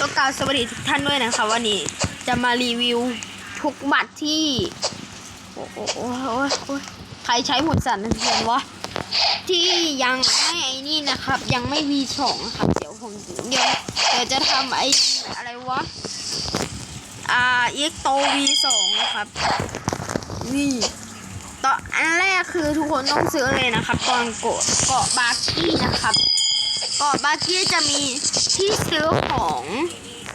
ต้องกล่าวสวัสดีทุกท่านด้วยนะคะวันนี้จะมารีวิวทุกบัตรที่ โอ้โหใครใช้หมดสั่นเทียนวะที่ยังไม่ไอ้นี่นะครับ ยังไม่ V2 นะครับ เดี๋ยวผมเดี๋ยวเดี๋ยวจะทำไอ้อะไรวะอ่าเอ็กโต V2 นะครับ นี่ต่ออันแรกคือทุกคนต้องซื้อเลยนะครับตอนกาะเกาะบาร์กี้นะครับ กาะบาร์กี้จะมีที่ซื้อของ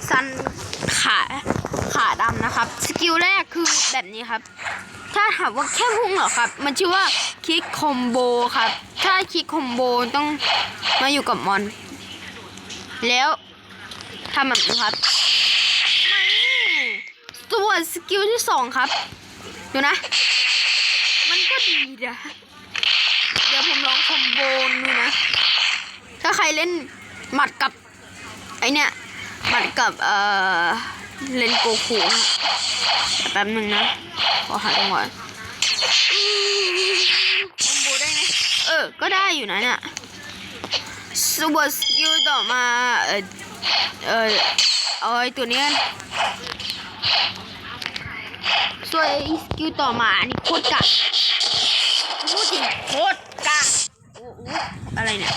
ซันขาขาดำนะครับ สกิลแรกคือแบบนี้ครับ ถ้าถามว่าแค่พุ่งเหรอครับ มันชื่อว่าคิกคอมโบครับ ถ้าคิกคอมโบต้องมาอยู่กับมอน แล้วทำแบบนี้ครับส่วนสกิลที่สองครับ ดูนะ มันก็ดีนะ เดี๋ยวผมลองคอมโบดูนะ ถ้าใครเล่นหมัดกับ ไอเนี้ยหมัดกับเอ่อเล่นโกคูแป๊บหนึ่งนะขอหาจังหวะอืมคอมโบได้ไหมเออ ก็ได้อยู่นะเนี่ยสวอตสกิลต่อมา เออเออเอาไอ้ตัวนี้ส่วนสกิลต่อมาอันนี้โคตรกักพูดจริงโคตรกักโอ้โหอะไรเนี่ย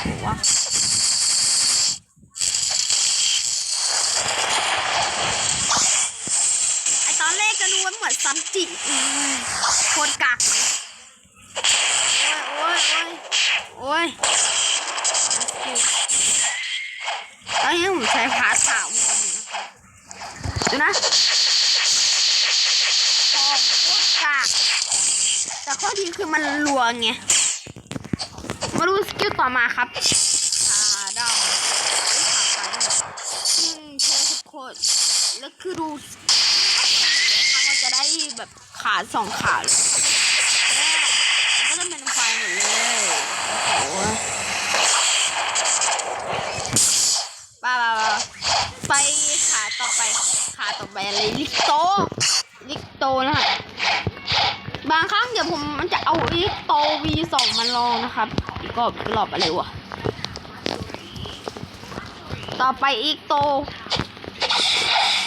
หวะไอตอนแรกก็ดูว่าเหมือนซัมจิอืโคตรกักโอ้ยโอ้ยโอ้ยโอ้ยตอนนี้ผมใช้พาสาวดูนะพอโคตรกักแต่ข้อดีคือมันรัวไง ต่อมาครับขาดำซึ่งโชว์ทุกคนแล้วคือดูครั้งเราจะได้แบบขาสองขาเลยแล้วก็จะเป็นไฟหมดเลยโอ้โหป้าป้าป้าไปขาต่อไป ขาต่อไปอะไรลิกโตลิกโตนะบางครั้งเดี๋ยวผมมันจะเอาอีกโต V2 มาลองนะครับ ก็รอบอะไรวะ ต่อไปอีกโต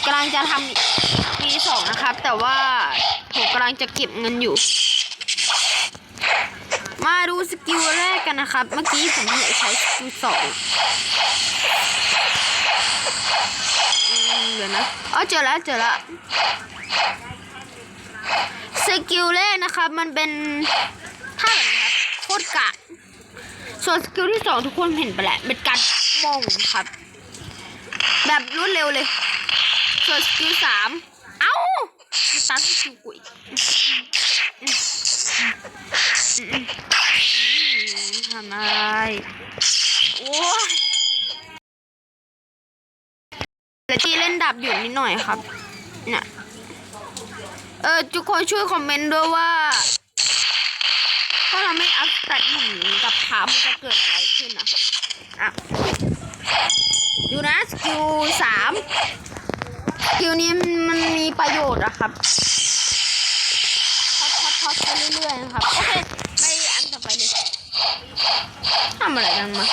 กำลังจะทำ V2 นะครับ แต่ว่าผมกำลังจะเก็บเงินอยู่ มาดูสกิลแรกกันนะครับ เมื่อกี้ผมใช้สกิลสองเดี๋ยวนะอ๋อเจอแล้วเจอแล้วสกิลแรกนะครับ มันเป็นท่าแบบนี้ครับโคตรกะ ส่วนสกิลที่สองทุกคนเห็นไปแล้วเป็นการมองครับ แบบรวดเร็วเลย ส่วนสกิลสามเอ้ามันตาสกิลกุยทำอะไรโอ้ยแล้วที่เล่นดับอยู่นิดหน่อยครับเนี่ยเออทุกคนช่วยคอมเมนต์ด้วยว่า ถ้าเราไม่อัพสตตหนึ่งกับเท้ามันจะเกิดอะไรขึ้นอะอะดูนะสกิลสามสกิลนี้มันมีประโยชน์อะครับทอดทอดทอดไปเรื่อยๆนะครับ โอเค ไปอันต่อไปเลยทำอะไรกันมา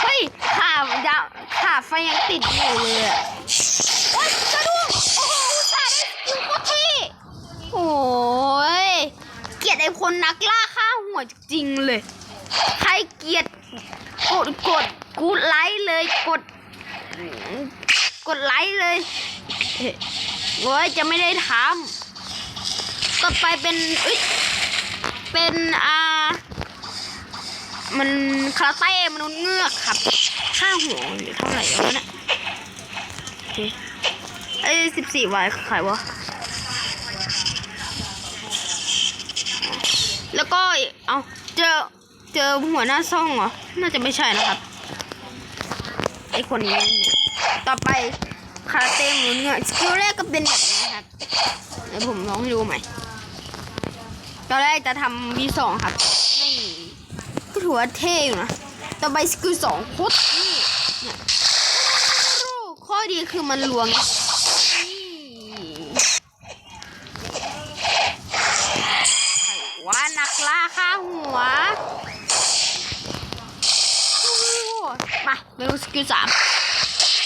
เฮ้ยขาดาวขาไฟยังติดอยู่เลยอะ โอ๊ยกระดุมโอ้โหอุตส่าห์ได้สกิลโคตรเท่โอ้ย เกลียดไอ้ คนนักล่าฆ่าหัวจริงเลย ใครเกียดกดกดกูไลค์เลยกด กดไลค์เลยโอ้ยจะไม่ได้ทำต่อไปเป็นเอ้ยเป็นอ่ามันคาราเต้มนุษย์เงือกครับค่าหัวอยู่เท่าไหร่วะเนี่ยโอเคไอ้สิบสี่วายขายวะ แล้วก็เอาเจอเจอหัวหน้าซ่องเหรอ น่าจะไม่ใช่นะครับไอคนนี้เนี่ยต่อไปคาราเต้หมุนเงยสกิลแรกก็เป็นแบบนี้ครับเดี๋ยวผมลองให้ดูใหม่ตอนแรกจะทำ V2 ครับนี่ก็ถือว่าเท่อยู่นะต่อไปสกิลสองโคตรนี่เนี่ยข้อดีคือมันลวงนี่ใครว่านักล่าฆ่า หัวโอ้โหไปไปดูสกิลสาม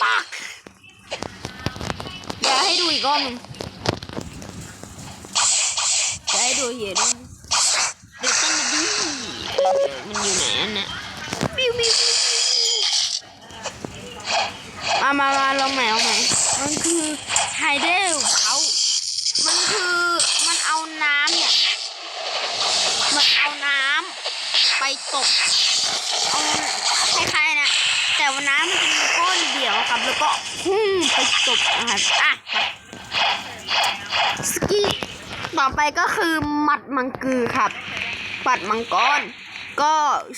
ปักเดี๋ยวให้ดูอีกรอบหนึงเดี๋ยวให้ดูเห็นเดี๋ยวต้นมาดีมันอยู่ไหนอันน่ะบิวบิวบิวมามามาลองใหม่ลองใหม่มันคือไฮเดลเขามันคือมันเอาน้ำเนี่ย มันเอาน้ำไป ตกเอาคล้ายๆนะ แต่วันน้ำมันจะมีก้อนเดียวครับ แล้วก็พุ่งไปตกนะครับอะสกีต่อไปก็คือหมัดมังกือครับปัดมังกร ก็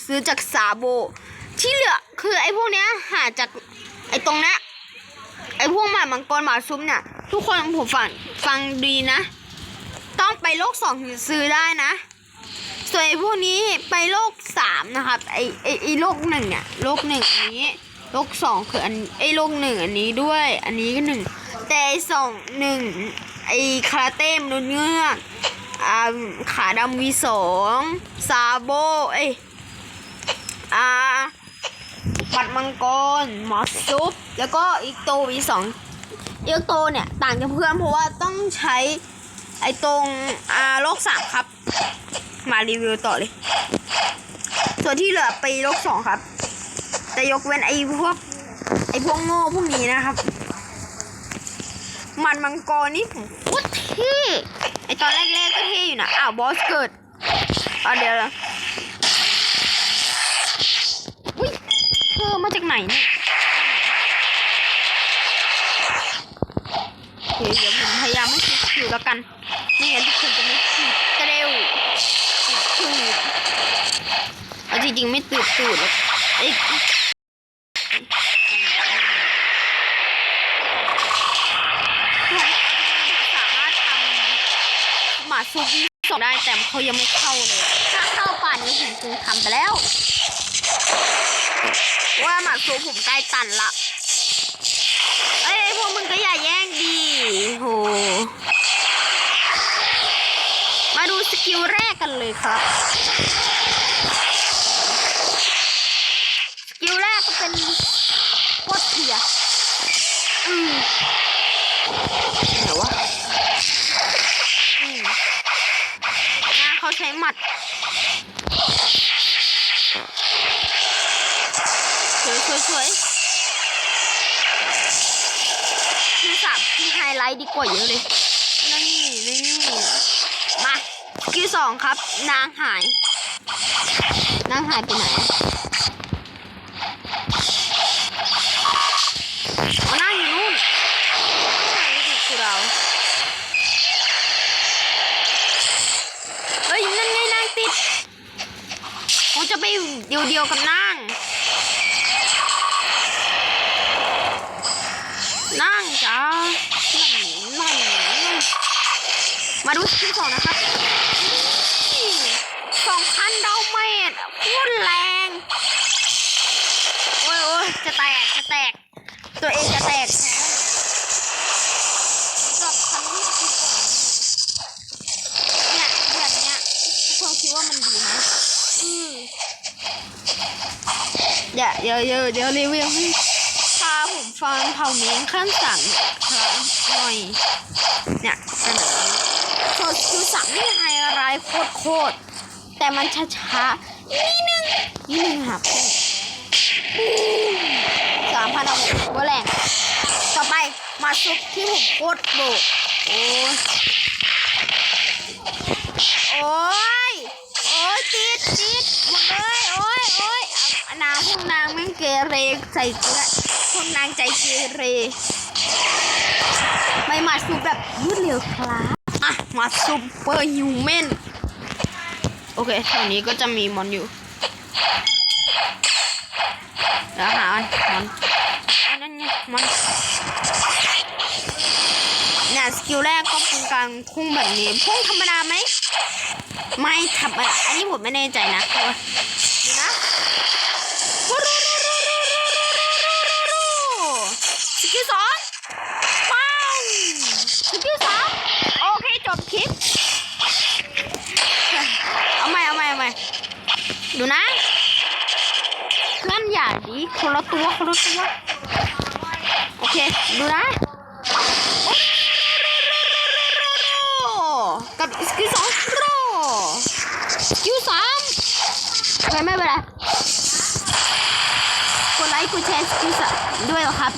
ซื้อจากซาโบ ที่เหลือคือไอ้พวกเนี้ยหาจากไอ้ตรงนี้ไอ้พวกหมามังกรหมาซุ้มเนี่ยทุกคนผมฟังฟังดีนะ ต้องไปโลกสองถึงซื้อได้นะ ส่วนไอ้พวกนี้ไปโลกสามนะครับไอไอไอโลกหนึ่งเนี่ยโลกหนึ่งอันนี้โลกสองคืออันไอโลกหนึ่งอันนี้ด้วย อันนี้ก็หนึ่งแต่ไอสองหนึ่งไอคาราเต้มนุษย์เงือกอ่าขาดำวีสองซาโบเอยอ่าปัดมังกรหมอซุปแล้วก็อีกโตวีสองอีกโตเนี่ยต่างจากเพื่อนเพราะว่าต้องใช้ไอตรงอ่าโลกสามครับ มารีวิวต่อเลย ส่วนที่เหลือไปโลกสองครับ แต่ยกเว้นไอ้พวกไอ้พวกโง่พวกนี้นะครับ มันมังกรนี่ผมโคตรเท่ไอตอนแรกๆก็เท่อยู่นะอ้าวบอสเกิดอะเดี๋ยวนะอุ้ยเธอมาจากไหนเนี่ยเดี๋ยวผมพยายามไม่คิดคิวแล้วกันไม่งั้นทุกคนจะไม่คิดกระเร็ว ติดตูดเอา จริงไม่ติดตูดหรอกไอ้สามารถทำหมาซูบี้สองได้แต่เขายังไม่เข้าเลย ถ้าเข้าป่านนี้ผมคงทำไปแล้ว ว่าหมาซูผมใกล้ตันละเอ้ยพวกมึงก็อย่าแย่งดีโหมาดูสกิลแรกกันเลยครับ สกิลแรกก็เป็นโคตรเทีย อืมเดี๋ยววะอืมนะเขาใช้หมัดสวยสวยสวยคือสามที่ไฮไลท์ดีกว่าเยอะเลย นี่นี่มาสกิลสองครับ นางหาย นางหายไปไหนอ๋อนางอยู่นู่นนี่คือเรา เฮ้ย นั่นไงนางติดผมจะ ไปเดียวเดียวๆกับนางนางจ้านั่งนั่งนั่งมาดูสกิลสองนะครับสองพันดาวเมตรโคตรแรง โอ้ยโอ้ยจะแตก จะแตก ตัวเองจะแตกกับคันที่สกิลสองเนี่ยแบบเนี้ยทุกคนคิดว่ามันดีไหมอืม เดี๋ยวเดี๋ยวเดี๋ยวเดี๋ยวรีวิวพาผมฟังเผ่าเมียงขั้นสั่งครับหน่อยเนี่ยเป็นแบบนี้โซคือสั่งนี่ไฮไลท์โคตรโคตรแต่มันช้าๆนิดนึงนิดนึงครับสามพันเอาหัวแรงต่อไปมาซุปที่ผมโคตรโบกโอ้ยโอ้ยโอ้ยติดติดหมดเลยโอ้ยโอ้ย นางพวกนางแม่งเกเรใส่เกลือพวกนางใจเกเรไม่มาซูแบบรวดเร็วครับอะมาซูเปอร์ฮิวแมนโอเคแถวนี้ก็จะมีมอนอยู่เดี๋ยวหามันมอนอันนั้นไงมอนเนี่ยสกิลแรกก็เป็นการพุ่งแบบนี้พุ่งธรรมดาไหมไม่ธรรมดาอันนี้ผมไม่แน่ใจนะดูนะ พื่อนอย่าดีคนละตัวคนละตัวโอเคดูนะกับสกิลสองโรสกิลสามโอเคไม่เป็นไรกดไลค์กดแชร์สกิลสามด้วยครับ